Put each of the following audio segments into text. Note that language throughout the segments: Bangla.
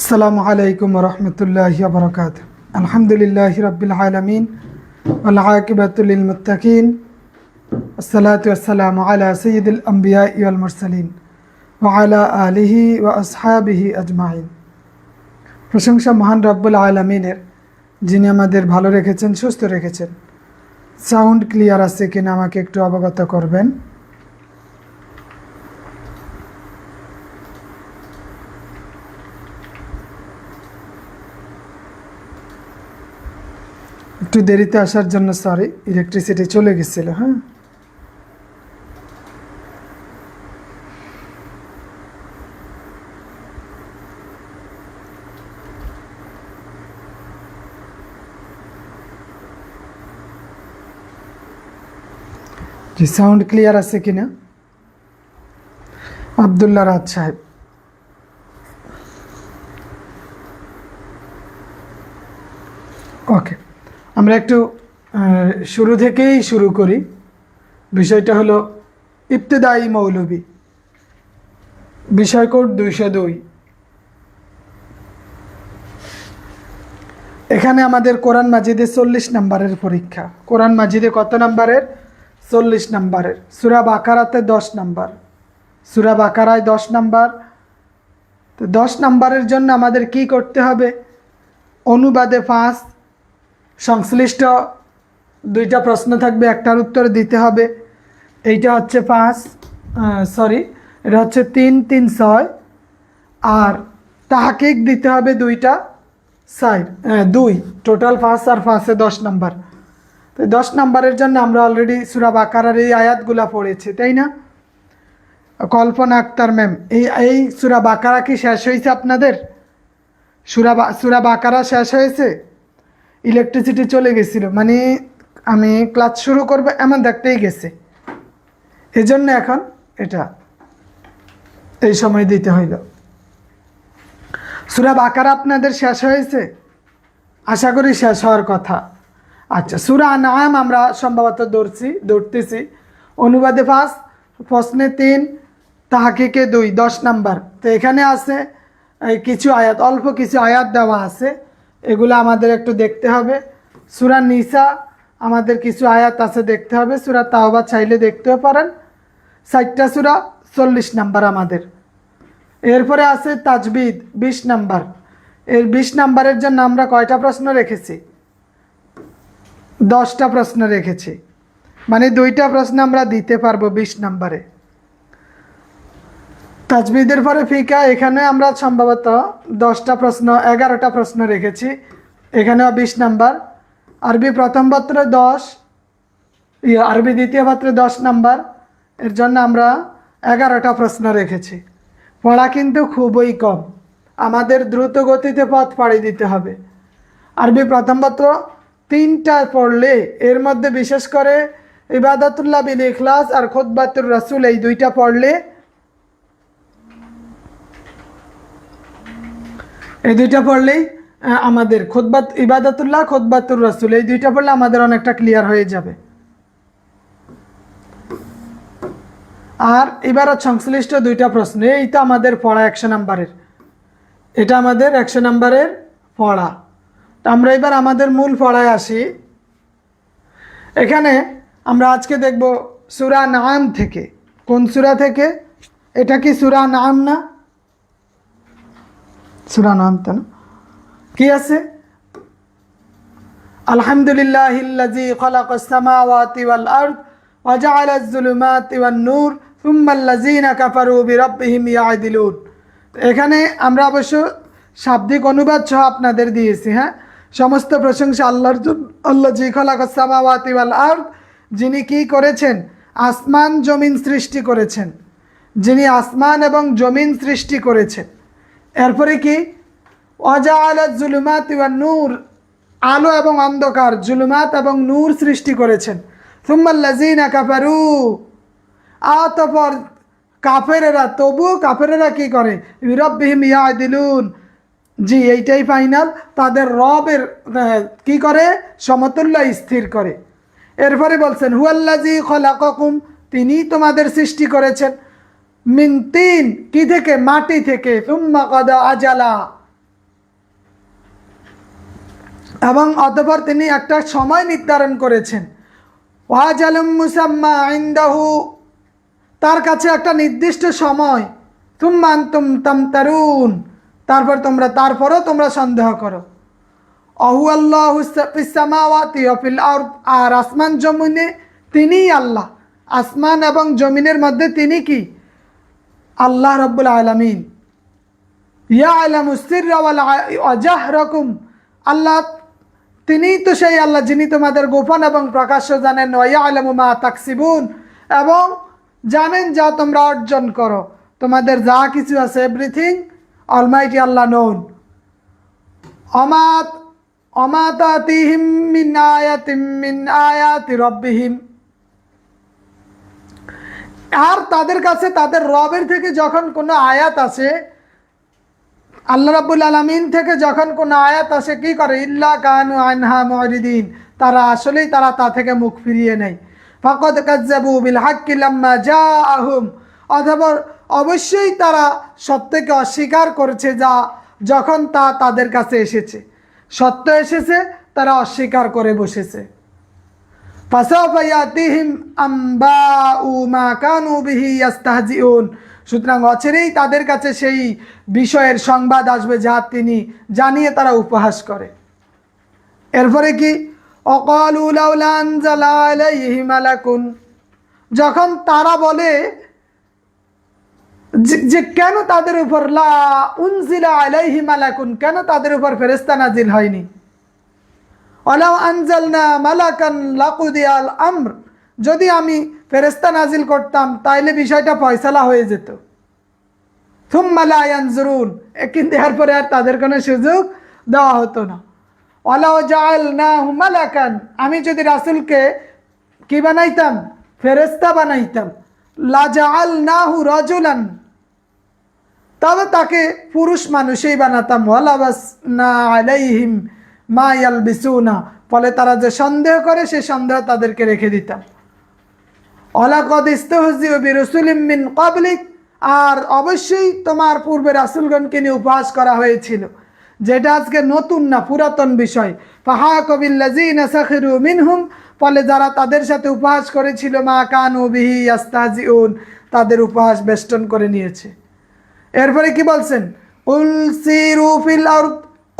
আসসালামু আলাইকুম রহমতুল্লাহ বরকাত আলহামদুলিল্লাহ রবিল আলমিন আল্লাকিবাতুল মুতাকিন আসসালাতু আসসালাম আলা সঈদুল আম্বিয়া ইউল মুরসালিন ওয়ালা আলিহি ও আসহাবিহি আজমাইন প্রশংসা মহান রব্বুল আলমিনের, যিনি আমাদের ভালো রেখেছেন, সুস্থ রেখেছেন। সাউন্ড ক্লিয়ার আছে কিনা আমাকে একটু অবগত করবেন। একটু দেরিতে আসার জন্য সরি ইলেকট্রিসিটি চলে গেছিল হ্যাঁ? জি সাউন্ড ক্লিয়ার আছে কিনা? আবদুল্লাহ রাজ সাহেব ওকে আমরা একটু শুরু থেকেই শুরু করি। বিষয়টা হলো ইবতেদায়ী মৌলবী। বিষয় কোড দুইশো দুই। এখানে আমাদের কোরআন মাজিদে চল্লিশ নাম্বারের পরীক্ষা। কোরআন মাজিদে কত নাম্বারের? চল্লিশ নাম্বারের। সুরা বাকারাতে দশ নাম্বার। সুরা বাকারায় দশ নাম্বার। তো দশ নাম্বারের জন্য আমাদের কি করতে হবে? অনুবাদে পাঁচ সংশ্লিষ্ট দুইটা প্রশ্ন থাকবে, একটার উত্তর দিতে হবে। এইটা হচ্ছে পাঁচ সরি এটা হচ্ছে তিন তিন, ছয়, আর তাহাকিক দিতে হবে দুইটা সাইড দুই টোটাল পাঁচ আর পাঁচে দশ নাম্বার। তো দশ নাম্বারের জন্য আমরা অলরেডি সুরা বাকারার এই আয়াতগুলা পড়েছি, তাই না? কল্পনা আক্তার ম্যাম, এই এই সুরা বাকারা কি শেষ হয়েছে আপনাদের? সুরা বা, সুরা বাকারা শেষ হয়েছে? ইলেকট্রিসিটি চলে গেছিল। মানে আমি ক্লাস শুরু করব, এমন দেখতেই গেছে। এজন্য এখন এটা এই সময় দিতে হইল। সুরা বাকারা আপনাদের শেষ হয়েছে? আশা করি শেষ হওয়ার কথা। আচ্ছা সুরা নাম আমরা সম্ভবত দৌড়ছি দৌড়তেছি অনুবাদে পাঁচ, প্রশ্নে তিন, তাহাকিকে দুই, দশ নাম্বার। তো এখানে আছে কিছু আয়াত, অল্প কিছু আয়াত দেওয়া আছে। এগুলো আমাদের একটু দেখতে হবে। সুরা নিসা, আমাদের কিছু আয়াত আছে দেখতে হবে। সুরা তাওবা চাইলে দেখতেও পারেন। ষাটটা সুরা, চল্লিশ নাম্বার আমাদের। এরপরে আছে তাজবিদ, বিশ নাম্বার। এর বিশ নাম্বারের জন্য আমরা কয়টা প্রশ্ন রেখেছি? দশটা প্রশ্ন রেখেছি। মানে দুইটা প্রশ্ন আমরা দিতে পারব বিশ নাম্বারে। তাজবিদের পরে ফিকা এখানে আমরা সম্ভবত দশটা প্রশ্ন এগারোটা প্রশ্ন রেখেছি। এখানেও বিশ নাম্বার। আরবি প্রথম পত্রে দশ ইয়ে, আরবি দ্বিতীয় পত্রে দশ নাম্বার। এর জন্য আমরা এগারোটা প্রশ্ন রেখেছি। পড়া কিন্তু খুবই কম। আমাদের দ্রুত গতিতে পথ পাড়ি দিতে হবে। আরবি প্রথম পত্র তিনটা পড়লে এর মধ্যে বিশেষ করে ইবাদতুল্লাহ বিল ইখলাস আর খোদবাতুর রাসুল এই দুইটা পড়লে এই দুইটা পড়লেই আমাদের খোদবাত ইবাদাতুল্লাহ খোদবাতুর রাসুল, এই দুইটা পড়লে আমাদের অনেকটা ক্লিয়ার হয়ে যাবে। আর এবার সংশ্লিষ্ট দুইটা প্রশ্ন, এই তো আমাদের পড়া একশো নাম্বারের। এটা আমাদের একশো নাম্বারের পড়া। তো আমরা এবার আমাদের মূল পড়ায় আসি। এখানে আমরা আজকে দেখব সুরা নাম থেকে। কোন সুরা থেকে? এটা কি সুরা নাম না? সুরান কি আছে? আলহামদুলিল্লাহ ইল্লাজি খলাক সামাওয়াতি ওয়াল আরদ ওয়া জাআলা যুলুমাতি ওয়ান নূর সুম্মা আল্লাযিনা কাফারু বিরাব্বিহিম ইয়াদিলুন এখানে আমরা অবশ্য শাব্দিক অনুবাদ সহ আপনাদের দিয়েছি হ্যাঁ? সমস্ত প্রশংসা আল্লাহর আল্লাহ জি খলাক সামাওয়াতি ওয়াল আরদ, যিনি কি করেছেন? আসমান জমিন সৃষ্টি করেছেন। যিনি আসমান এবং জমিন সৃষ্টি করেছেন। এরপরে কি? জুলুমাত ওয়ান নূর। আলো এবং অন্ধকার, জুলুমাত এবং নূর সৃষ্টি করেছেন। সুম্মাল্লাজিনা কাফারু। আতপর কাফেরেরা তবু কাফেরেরা কি করে? বিরব্বিহিম ইয়াদিলুন। জি, এইটাই ফাইনাল। তাদের রবের কি করে? সমতুল্য স্থির করে। এরপরে বলছেন হুয়াল্লাজি খলাকুম তিনি তোমাদের সৃষ্টি করেছেন। মিন তিন, কি থেকে? মাটি থেকে। সুম্মা কদা আজালা। এবং অতঃপর তিনি একটা সময় নির্ধারণ করেছেন। ওয়াজালুম মুসাম্মা আইন্দাহু তার কাছে একটা নির্দিষ্ট সময়। তুম্মান তুম তাম তারুন তারপর তোমরা, তারপরও তোমরা সন্দেহ করো। অহু আল্লাহ ইসামাওয়াতি অফিল আর আসমান জমিনে তিনিই আল্লাহ। আসমান এবং জমিনের মধ্যে তিনি কি? আল্লাহ রব্বুল আলমিন ইয়া আলাম রকম আল্লাহ, তিনিই তো সেই আল্লাহ যিনি তোমাদের গোপন এবং প্রকাশ্য জানেন। ওয়া আলামু মা তাকসিবুন। এবং জানেন যা তোমরা অর্জন করো। তোমাদের যা কিছু আছে এভরিথিং অলমাইটি আল্লাহ নোন অমাত, অমাতাতিহিম মিন আয়াতিম মিন আয়াতি রব্বিহিম। আর তাদের কাছে তাদের রবের থেকে যখন কোনো আয়াত আসে, আল্লাহ রাবুল আলমিন থেকে যখন কোনো আয়াত আসে, কি করে? ইল্লা কানু আনহা মরিদিন। তারা আসলেই তারা তা থেকে মুখ ফিরিয়ে নেয়। ফকদ কাজ্জাবু বিল হাক্কি লাম্মা যা আহুম অথবা অবশ্যই তারা সত্যকে অস্বীকার করেছে যা যখন তা তাদের কাছে এসেছে। সত্য এসেছে, তারা অস্বীকার করে বসেছে ফাসাফা ইয়াতিহিম আম্বাউ মা কানু বিহি ইয়াস্তাহজিউন সুতরাং অচেরেই তাদের কাছে সেই বিষয়ের সংবাদ আসবে যা তিনি জানিয়ে তারা উপহাস করে। এরপরে কি? অকালু লাউলা আনজালা আলাইহি মালাকুন। যখন তারা বলে, যে- কেন তাদের উপর লা উনজিলা আলাইহি মালাকুন, কেন তাদের উপর ফেরেস্তা নাজিল হয়নি? অলাউ আনজালনা মালাকান লাকুদিয়াল আমর। যদি আমি ফেরেস্তা নাজিল করতাম, তাইলে বিষয়টা ফয়সালা হয়ে যেত। থুম্মালা ইয়ানজুরুন। কিন্তু এরপরে আর তাদের কোনো সুযোগ দেওয়া হতো না। অলাউ জাল না মালাকান। আমি যদি রাসুলকে কি বানাইতাম? ফেরেস্তা বানাইতাম। লাজাল নাহু রজুলান। তবে তাকে পুরুষ মানুষই বানাতাম। ওয়ালাবাস না আলাইহিম। মা ইয়ালবিসুনা, ফলে তারা যে সন্দেহ করে, সে সন্দেহ তাদেরকে রেখে দিতাম অলাকদ বিরসুলিম মিন কাবলিক আর অবশ্যই তোমার পূর্বে রাসুলগণকে নিয়ে উপহাস করা হয়েছিল, যেটা আজকে নতুন না, পুরাতন বিষয়। ফাহা কবিল্লাজিনা সাখিরু মিনহুম, ফলে যারা তাদের সাথে উপহাস করেছিল, মা কানু বিহি ইয়াস্তাহজিউন, তাদের উপহাস বেষ্টন করে নিয়েছে। এরপরে কি বলছেন? কুল সিরু ফিল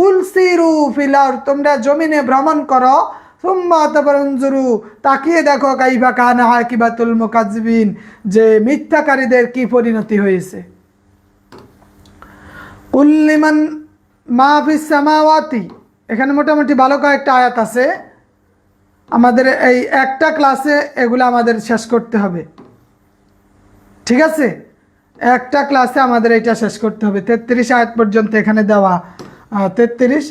আরদ কুল সিরু ফিল আরদ, তোমরা জমিনে ভ্রমণ করো। সুম্মা তাবারুনজুরু তাকিয়ে দেখো কাইফা কানা আকিবাতুল মুকাজ্জিবিন যে মিথ্যাকারীদের কি পরিণতি হয়েছে। কুল্লিমান মা ফিস সামাওয়াতি, এখানে মোটামুটি ভালো কয়েকটা আয়াত আছে। আমাদের এই একটা ক্লাসে এগুলো আমাদের শেষ করতে হবে। ঠিক আছে? একটা ক্লাসে আমাদের এটা শেষ করতে হবে। তেত্রিশ আয়াত পর্যন্ত এখানে দেওয়া। তেত্রিশ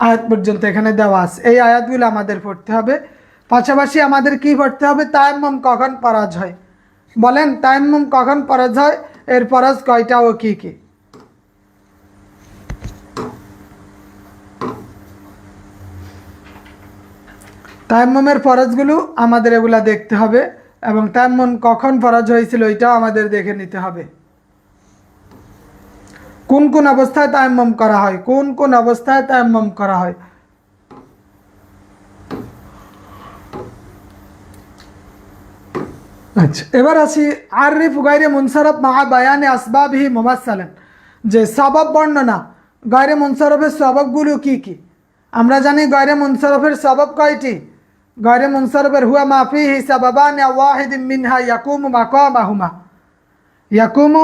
আয়াত পর্যন্ত এখানে দেওয়া আছে। এই আয়াতগুলো আমাদের পড়তে হবে। পাশাপাশি আমাদের কি পড়তে হবে? তায়াম্মম কখন পরাজ হয়? বলেন, তায়াম্মম কখন পরাজ হয়? এর পরাজ কয়টা ও কি কি? তায়াম্মমের ফরজগুলো আমাদের এগুলা দেখতে হবে এবং তায়াম্মম কখন ফরজ হয়েছিল এটাও আমাদের দেখে নিতে হবে। কোন কোন অবস্থায় তায়াম্মম করা হয়? কোন কোন অবস্থায় তায়াম্মম করা হয়? আচ্ছা এবার আসি আরিফ গাইরে মুনসারফ মা বায়ানে আসবাবিহি মুমাসালেন। যে সবব বর্ণনা, গায়রে মুনসারফের সববগুলো কি কি? আমরা জানি গায়রে মুনসারফের সবব কয়টি? গায়রে মুনসারফের হুয়া মাফি হিসাবাবান ওয়াহিদ মিনহা ইয়াকুমু মাকামাহুমা। ইয়াকুমু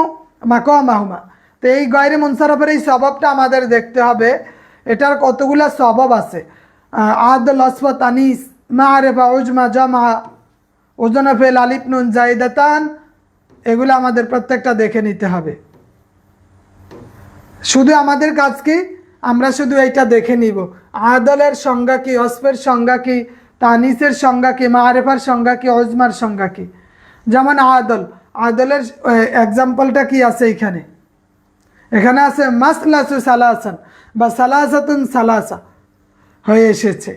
মাকামাহুমা। তো এই গায়রে মুনসারফের এই স্বভাবটা আমাদের দেখতে হবে। এটার কতগুলা স্বভাব আছে? আদল আসফত আনিস মারেফা, উজমা, জমা ওজনা ফেল আলিফ, নুন জাইদাতান এগুলো আমাদের প্রত্যেকটা দেখে নিতে হবে। শুধু আমাদের কাজ কি? আমরা শুধু এইটা দেখে নিব। আদলের সংজ্ঞা কি? অস্পের সংজ্ঞা কি? তানিসের সংজ্ঞা কি? মারেফার সংজ্ঞা কি? অজমার সংজ্ঞা কি? যেমন আদল। আদলের এক্সাম্পলটা কি আছে এখানে এখানে আছে মাসলাসু সালাসান বা সালাসাতুন সালাসা হয়ে এসেছে।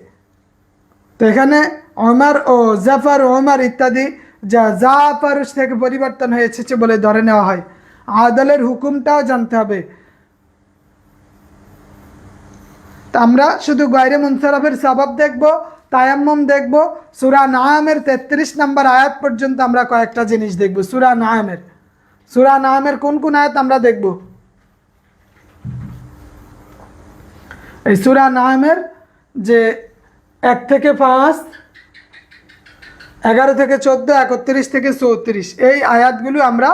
তো এখানে অমর ও জাফর ওমর ইত্যাদি যা জাফর থেকে পরিবর্তন হয়ে এসেছে বলে ধরে নেওয়া হয়। আদালের হুকুমটাও জানতে হবে। আমরা শুধু গায়রে মুনসারাফের সবাব দেখব, তায়াম্মম দেখব, সুরা নায়ামের তেত্রিশ নম্বর আয়াত পর্যন্ত আমরা কয়েকটা জিনিস দেখব। সুরা নায়ামের সুরা নায়ামের কোন কোন আয়াত আমরা দেখব? এই সুরা নায়ামের যে এক থেকে পাঁচ, এগারো থেকে চোদ্দ, একত্রিশ থেকে চৌত্রিশ, এই আয়াতগুলো আমরা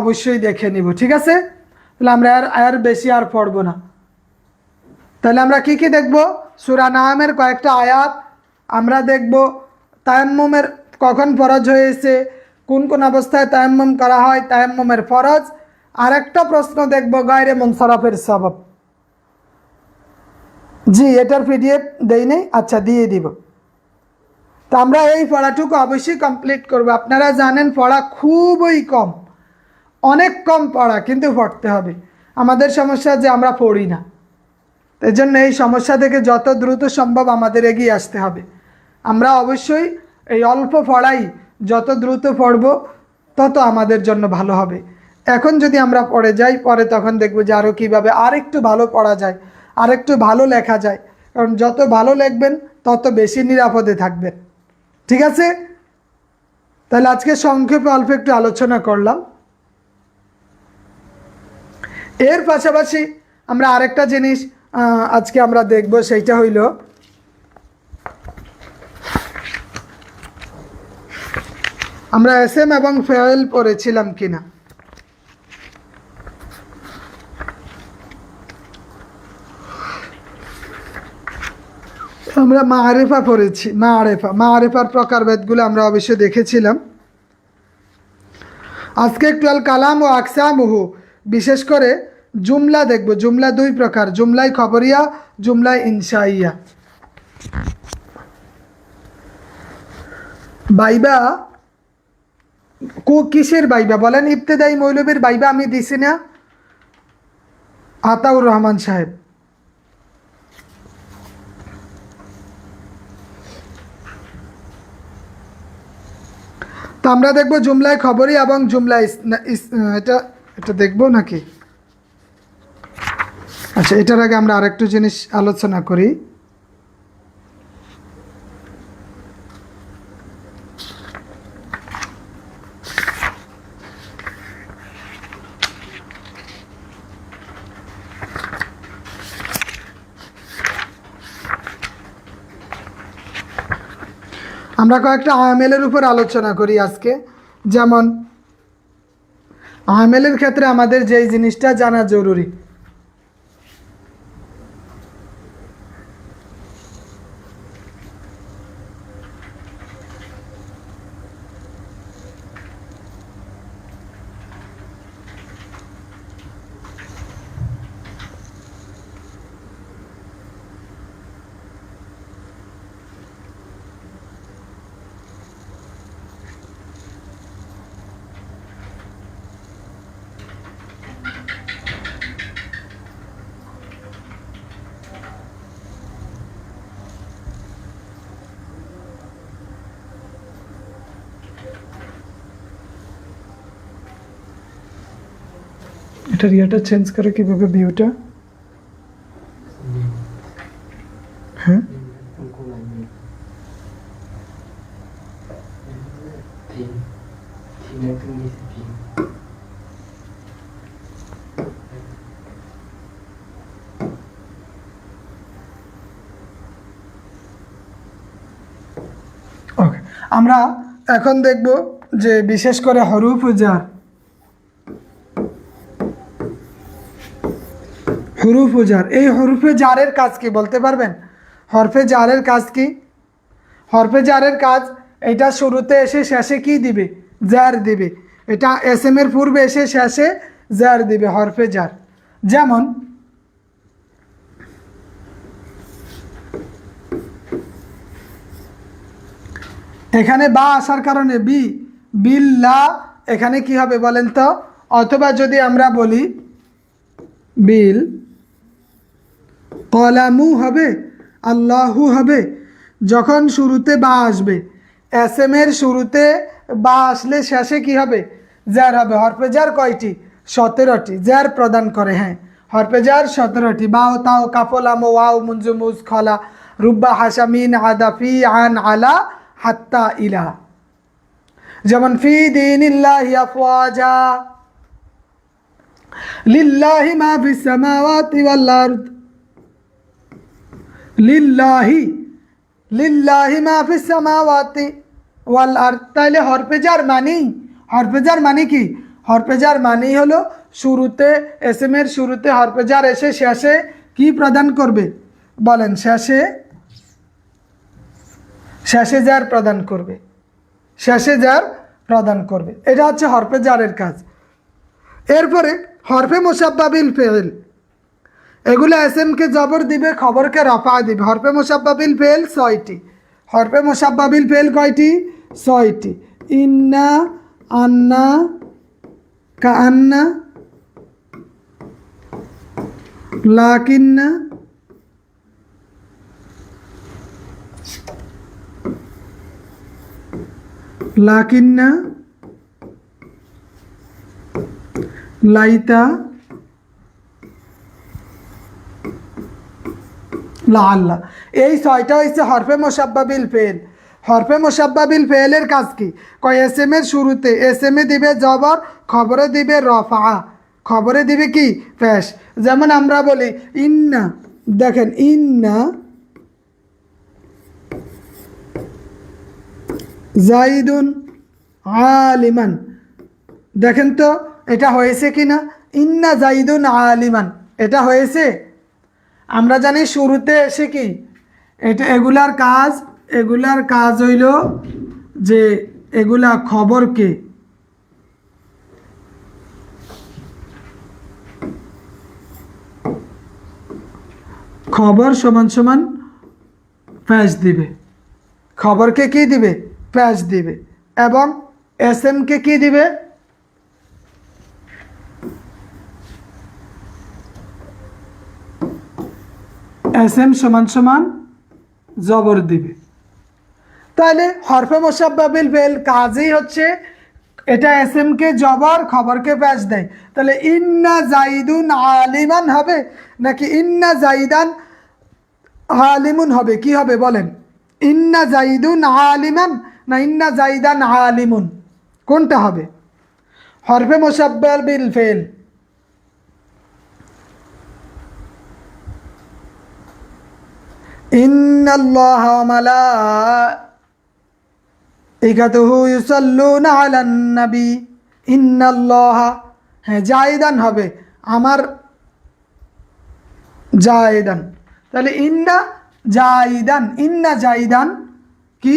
অবশ্যই দেখে নিব, ঠিক আছে? তাহলে আমরা আর আর বেশি আর পড়ব না। তাহলে আমরা কি কি দেখব? সুরা নামের কয়েকটা আয়াত আমরা দেখব। তায়াম্মমের কখন ফরজ হয়েছে? কোন কোন অবস্থায় তায়াম্মম করা হয়? তায়াম্মমের ফরজ। আরেকটা প্রশ্ন দেখব, গায়রে মনসারফের সবব। জি, এটার পিডিএফ দেই নেই। আচ্ছা দিয়ে দিব। তো আমরা এই পড়াটুকু অবশ্যই কমপ্লিট করব। আপনারা জানেন, পড়া খুবই কম। অনেক কম পড়া কিন্তু পড়তে হবে। আমাদের সমস্যা যে আমরা পড়ি না। এই জন্য এই সমস্যা থেকে যত দ্রুত সম্ভব আমাদের এগিয়ে আসতে হবে। আমরা অবশ্যই এই অল্প পড়াই যত দ্রুত পড়ব, তত আমাদের জন্য ভালো হবে। এখন যদি আমরা পড়ে যাই, পরে তখন দেখব যে আরও কীভাবে আরেকটু ভালো পড়া যায়। আরেকটু ভালো লেখা যায়। কারণ যত ভালো লেখবেন, তত বেশি নিরাপদে থাকবেন। ঠিক আছে? তাহলে আজকে সংক্ষেপে অল্প একটু আলোচনা করলাম। এর পাশাপাশি আমরা আরেকটা জিনিস আজকে আমরা দেখব, সেইটা হইল আমরা এস এম এবং ফেয়েল পড়েছিলাম কিনা। আমরা মা আরেফা পড়েছি মা আরেফা মা আরেফার প্রকারভেদগুলো আমরা অবশ্যই দেখেছিলাম। আজকে একটু আল কালাম ও আকসামহু, বিশেষ করে জুমলা দেখব। জুমলা দুই প্রকার, জুমলাই খবরিয়া, জুমলাই ইনশাইয়া। বাইবা, কো কিসের বাইবা? বলেন ইবতেদাই মৌলবীর বাইবা আমি দিছি না। আতাউর রহমান সাহেব। তো আমরা দেখব জুমলায় খবরই এবং জুমলা এটা এটা দেখব নাকি? আচ্ছা এটার আগে আমরা আরেকটু জিনিস আলোচনা করি। আমরা কয়েকটা আমেলের উপর আলোচনা করি আজকে। যেমন, আমেলের ক্ষেত্রে আমাদের যেই জিনিসটা জানা জরুরি এটার চেঞ্জ করে কীভাবে ভিউটা হ্যাঁ? ওকে আমরা এখন দেখব যে বিশেষ করে হরুপূজা হরুফ জার এই হরুফে জারের কাজ কি বলতে পারবেন? হরফে জারের কাজ কি? হরফে জারের কাজ, এটা শুরুতে এসে শেষে কি দিবে? জার দিবে। এটা এস এম এর পূর্বে এসে শেষে জার দিবে, হরফে জার যেমন, এখানে বা আসার কারণে বি বিল্লা এখানে কি হবে বলেন তো? অথবা যদি আমরা বলি, বিল কলামু হবে, আল্লাহু হবে। যখন শুরুতে বা আসবে এস এম এর শুরুতে বা আসলে শেষে কি হবে? জ্যার হবে। হরফে জ্যার কয়টি? সতেরোটি। জ্যার প্রদান করে হ্যাঁ। হরপেজার সতেরোটি। বাও, তাও কাফলাম ওয়াও মুঞ্জু মুজ, খলা, রুব্বা হাসামিন আদাফি আন, আলা, হাত্তা, ইলা। যেমন, ফি দিন লিল্লাহি মা ফিস সামাওয়াতি ওয়াল আরদ। লিল্লাহি লিল্লাহি মা ফিস সামাওয়াতি ওয়াল আরদ। তাহলে হরপেজার মানি হরপেজার মানে কি? হরপেজার মানেই হলো শুরুতে এস এম এর শুরুতে হরপেজার এসে শেষে কি প্রদান করবে? বলেন, শেষে শেষে যার প্রদান করবে। শেষে যার প্রদান করবে। এটা হচ্ছে হরফে জারের কাজ। এরপরে হরফে মোসাব্বাবিল ফেল। এগুলো এস এমকে জবর দিবে, খবরকে রফা দিবে। হরফে মোসাব্বাবিল ফেল ছয়টি। হরফে মোসাব্বাবিল ফেল কয়টি? ছয়টি। ইন্না, আন্না কান্না লাকিন্না লাকিন্না, লাইতা লাল্লা এই ছয়টা হচ্ছে হরফে মোসাব্বাবিল ফেল হরফে মোসাব্বাবিল ফেলের কাজ কি? কয় এস এম এর শুরুতে এস এম এ দিবে জবর, খবরে দিবে রফা। খবরে দিবে কি? ফ্যাশ। যেমন আমরা বলি, ইন্না, দেখেন, ইন্না, জাইদুন আলিমান। দেখেন তো, এটা হয়েছে কি না ইন্না জাইদুন আলিমান। এটা হয়েছে আমরা জানি শুরুতে এসে কি? এটা এগুলার কাজ এগুলার কাজ হইল যে এগুলা খবরকে খবর সমান সমান প্যাচ দিবে। খবরকে কি দিবে? প্যাচ দিবে। এবং এস এমকে কি দিবে? এস সমান সমান জবর দিবে। তাহলে হরফে মোসাব্বাবিল ফেল কাজই হচ্ছে এটা এস কে জবর, খবরকে প্যাচ দেয়। তাহলে ইন্না জাইদুন আলিমান হবে নাকি ইন্না জাইদান আলিমুন হবে? কি হবে বলেন? ইন্না জাইদুন আলিমান না ইন্না জাইদান আলিমুন? কোনটা হবে? হরফে মোসাব্বাবিল ফেল। إن الله وملائكته يصلون على النبي إن الله হ্যাঁ জায়দান হবে আমার জায়দান তাহলে ইন্না জাইদান ইন্না জাইদান কি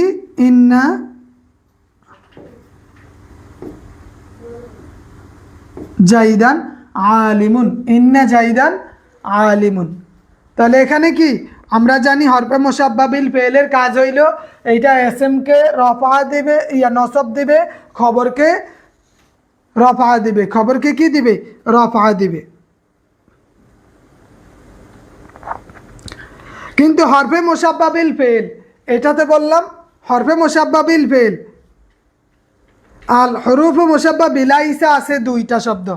ইন্না জাইদান আলিমুন ইন্না জাইদান আলিমুন তাহলে এখানে কি আমরা জানি হরফে মোসাব্বাবিল ফেলের কাজ হইল, এইটা এস কে রফা দেবে, ইয়া নসব দেবে, খবরকে রফা দিবে। খবরকে কি দিবে? রফা দিবে। কিন্তু হরফে মোসাব্বাবিল ফেল, এটাতে বললাম হরফে মোসাব্বাবিল ফেল। আল হরুফ মোসাব্বা বিলাইসা আছে দুইটা শব্দ।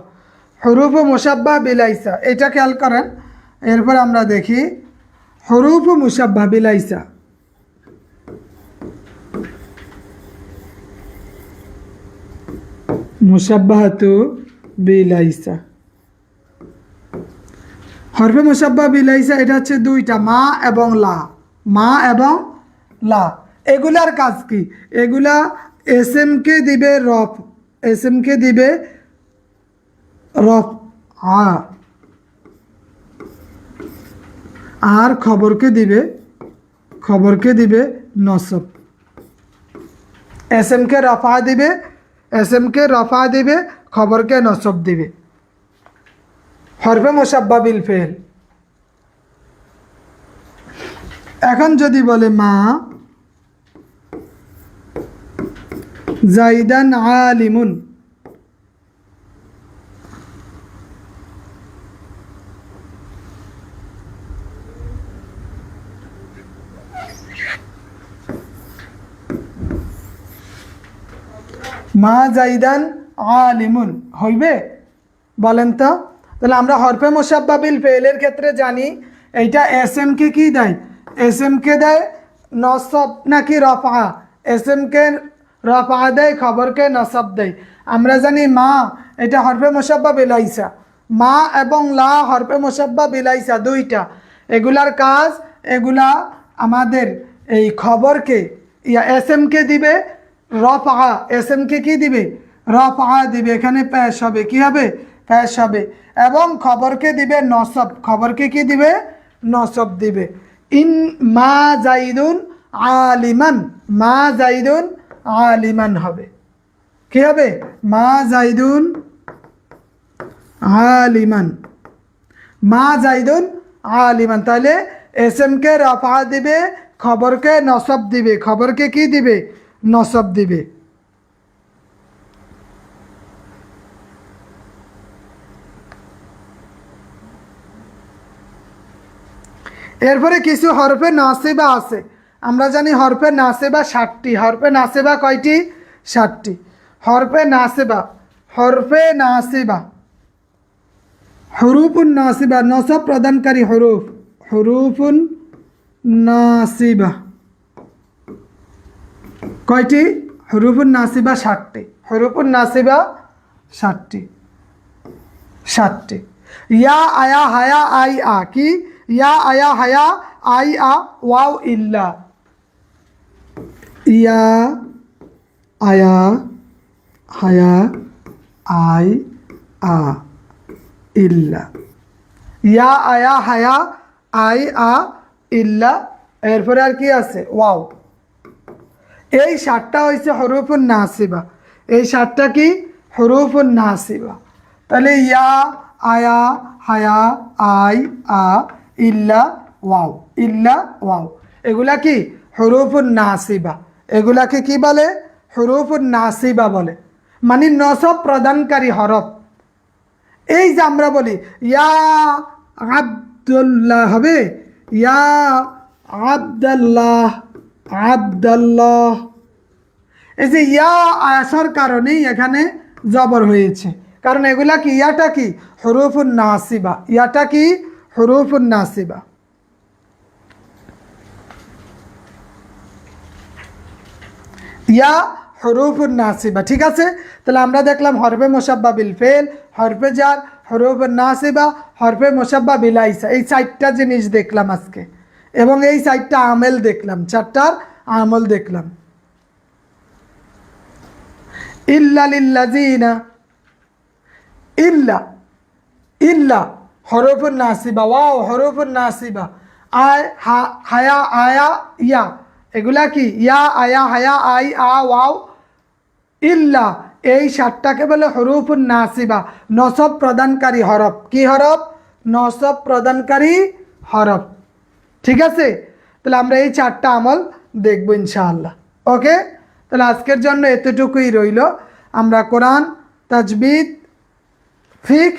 হরুফ মোসাব্বা বিলাইসা, এটা খেয়াল করেন, এরপর আমরা দেখি হরুফ মুসাব্বা বিলাইসা। মুসাব্বাহাতু বিলাইসা। হরফে মুসাব্বা বিলাইসা, এটা হচ্ছে দুইটা, মা এবং লা। মা এবং লা। এগুলার কাজ কি? এগুলা এস কে দিবে রফ। এস কে দিবে রফ। আ। আর খবরকে দিবে খবরকে দিবে নসব। এস এম কে রফা দিবে এস এম কে রফা দিবে, খবরকে নসব দিবে। হরফে মোসাব্বা বিল ফেল। এখন যদি বলে মা, জাইদান আলিমুন। মা জাইদান আলিমুন। হইবে? বলেন তো। তাহলে আমরা হরফে মোসাব্বাবিল ফেলের ক্ষেত্রে জানি, এইটা এস এম কে দেয়? এস এম কে দেয় নসব নাকি রফা এস এম কে রফা দেয়, খবরকে নসব দেয়। আমরা জানি মা, এটা হরফে মোসাব্বা বিলাইসা মা এবং লা হরফে মোসাব্বা বিলাইসা দুইটা। এগুলার কাজ, এগুলা আমাদের এই খবরকে, ইয়া এস এম কে দিবে রফা এস এম কে দিবে? রফা দিবে, এখানে প্যাশ হবে। কি হবে? প্যাশ হবে। এবং খবরকে দিবে নসব। খবরকে কি দিবে? নসব দিবে। ইন মা জাইদুন আলিমান। মা জাইদুন আলিমান হবে। কি হবে? মা জাইদুন আলিমান। মা জাইদুন আলিমান। তাহলে এস এম কে রফা দিবে, খবরকে নসব দিবে। খবরকে কি দিবে? নসব দিবে। এরপরে কিছু হরফে নাসেবা আছে। আমরা জানি হরফে নাসেবা ষাটটি। হরফে নাসেবা কয়টি? ষাটটি। হরফে নাসেবা। হরফে নাসেবা। হরুফুন নাসিবা। নসব প্রদানকারী হরুফ। হরুফুন নাসিবা। কয়টি? হরুফুন নাসিবা ষাটটি হরুফুন নাসিবা ষাটটি ষাটটি ইয়া, আয়া, হায়া, আই, আ। কি? ইয়া, আয়া, হায়া, আই, আ, ওয়াও, ইল্লা। ইয়া, আয়া, হায়া, আই, আ, ইল্লা। ইয়া, আয়া, হায়া, আই, আ, ইল্লা। এরপরে আর কি আছে? ওয়াও। এই সাতটা হয়েছে হরুফুন নাসিবা। এই সাতটা কি? হরুফুন নাসিবা। তাহলে ইয়া, আয়া, হায়া, আই, আ, ইল্লা, ওয়াও। ইল্লা, ওয়াও। এগুলা কি? হরুফুন নাসিবা। এগুলাকে কি বলে? হরুফুন নাসিবা বলে। মানে নসব প্রদানকারী হরফ। এই যে আমরা বলি, ইয়া আবদুল্লাহ হবে? ইয়া আবদাল্লাহ। আবদাল্লাহ। এই যে ইয়া আসার কারণেই এখানে জবর হয়েছে। কারণ এগুলা কি? ইয়াটা কি? হরুফুন নাসিবা। ইয়াটা কি? হরুফুন নাসিবা। ইয়া হরুফুন নাসিবা। ঠিক আছে? তাহলে আমরা দেখলাম হরফে মোসাব্বা বিল ফেল, হরফে জার, হরুফুন নাসিবা, হরফে মোসাব্বা বিলাইসা এই চারটা জিনিস দেখলাম আজকে। এবং এই চারটা আমেল দেখলাম, চারটার আমল দেখলাম। ইল্লা লিল্লাজিনা ইল্লা ইল্লা, হরফুন নাসিবা, ওয়াও, হরফুন নাসিবা, আয়, হা, হায়া, আয়া, ইয়া, এগুলা কি? ইয়া, আয়া, হায়া, আই, আ, ওয়াও। ইল্লা, এই সাতটাকে বলে হরুফুন নাসিবা, নসব প্রদানকারী হরফ। কি হরফ? নসব প্রদানকারী হরফ। ঠিক আছে? তাহলে আমরা এই চারটা আমল দেখব ইনশাআল্লাহ। ওকে? তাহলে আজকের জন্য এতটুকুই রইল। আমরা কোরআন, তাজবিদ, ফিক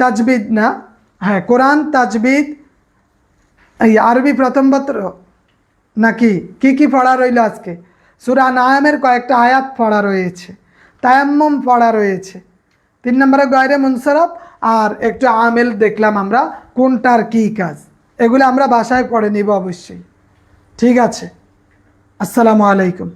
তাজবিদ না হ্যাঁ কোরআন, তাজবিদ, এই আরবি প্রথম পত্র নাকি? কি কি পড়া রইল আজকে? সুরা নায়ামের কয়েকটা আয়াত পড়া রয়েছে। তায়াম্মম পড়া রয়েছে। তিন নম্বরে গায়রে মুনসারফ আর একটু আমেল দেখলাম আমরা, কোনটার কি কাজ? এগুলো আমরা বাসায় পড়ে নিব অবশ্যই। ঠিক আছে। আসসালামু আলাইকুম।